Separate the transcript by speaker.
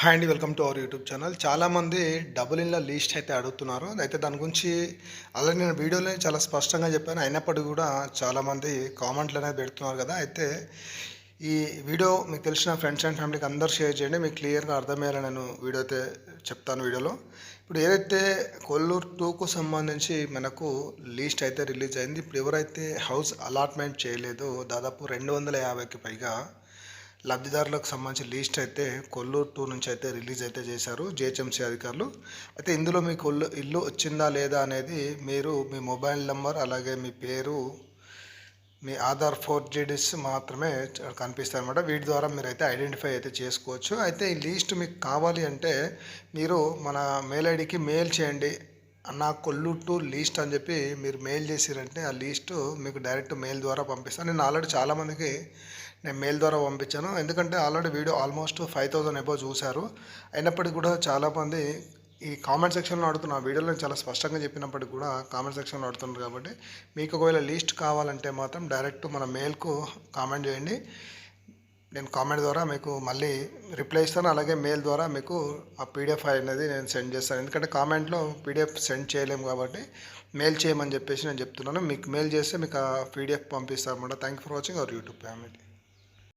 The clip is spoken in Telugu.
Speaker 1: హాయ్ అండి welcome to our YouTube channel. చాలామంది డబుల్ ఇన్ల లీస్ట్ అయితే అడుగుతున్నారు. అయితే దాని గురించి అలాగే నేను వీడియోలో చాలా స్పష్టంగా చెప్పాను. అయినప్పటికీ కూడా చాలామంది కామెంట్లు అనేది పెడుతున్నారు కదా. అయితే ఈ వీడియో మీకు తెలిసిన ఫ్రెండ్స్ అండ్ ఫ్యామిలీకి అందరు షేర్ చేయండి. మీకు క్లియర్గా అర్థమయ్యేలా నేను వీడియో అయితే చెప్తాను వీడియోలో. ఇప్పుడు ఏదైతే కొల్లూరు టూకు సంబంధించి మనకు లీస్ట్ అయితే రిలీజ్ అయింది ఇప్పుడు ఎవరైతే హౌస్ అలాట్మెంట్ చేయలేదు దాదాపు రెండు వందల యాభైకి పైగా లబ్ధిదారులకు సంబంధించిన లిస్ట్ అయితే కొల్లూరు టూ నుంచి అయితే రిలీజ్ అయితే చేశారు జిహెచ్ఎంసీ అధికారులు. అయితే ఇందులో మీకు కొల్లు ఇల్లు వచ్చిందా లేదా అనేది మీరు మీ మొబైల్ నెంబర్ అలాగే మీ పేరు మీ ఆధార్ ఫోర్ జీడీస్ మాత్రమే కనిపిస్తాయి అనమాట వీటి ద్వారా మీరు అయితే ఐడెంటిఫై అయితే చేసుకోవచ్చు. అయితే ఈ లిస్ట్ మీకు కావాలి అంటే మీరు మన మెయిల్ ఐడికి మెయిల్ చేయండి. నా కొల్లు టు లీస్ట్ అని చెప్పి మీరు మెయిల్ చేసిరంటే ఆ లీస్టు మీకు డైరెక్ట్ మెయిల్ ద్వారా పంపిస్తాను నేను ఆల్రెడీ చాలామందికి నేను మెయిల్ ద్వారా పంపించాను. ఎందుకంటే already video almost five thousand above చూశారు. అయినప్పటికీ కూడా చాలామంది ఈ కామెంట్ సెక్షన్లో అడుగుతున్న ఆ వీడియోలో చాలా స్పష్టంగా చెప్పినప్పటికీ కూడా కామెంట్ సెక్షన్లో అడుగుతున్నారు కాబట్టి మీకు ఒకవేళ లిస్ట్ కావాలంటే మాత్రం డైరెక్ట్ మన మెయిల్కు కామెంట్ చేయండి. నేను కామెంట్ ద్వారా మీకు మళ్ళీ రిప్లై ఇస్తాను. అలాగే మెయిల్ ద్వారా మీకు ఆ పీడిఎఫ్ అనేది నేను సెండ్ చేస్తాను. ఎందుకంటే కామెంట్లో పీడిఎఫ్ సెండ్ చేయలేము కాబట్టి మెయిల్ చేయమని చెప్పేసి నేను చెప్తున్నాను. మీకు మెయిల్ చేస్తే మీకు ఆ పీడిఎఫ్ పంపిస్తాను అనమాట thank for watching our YouTube family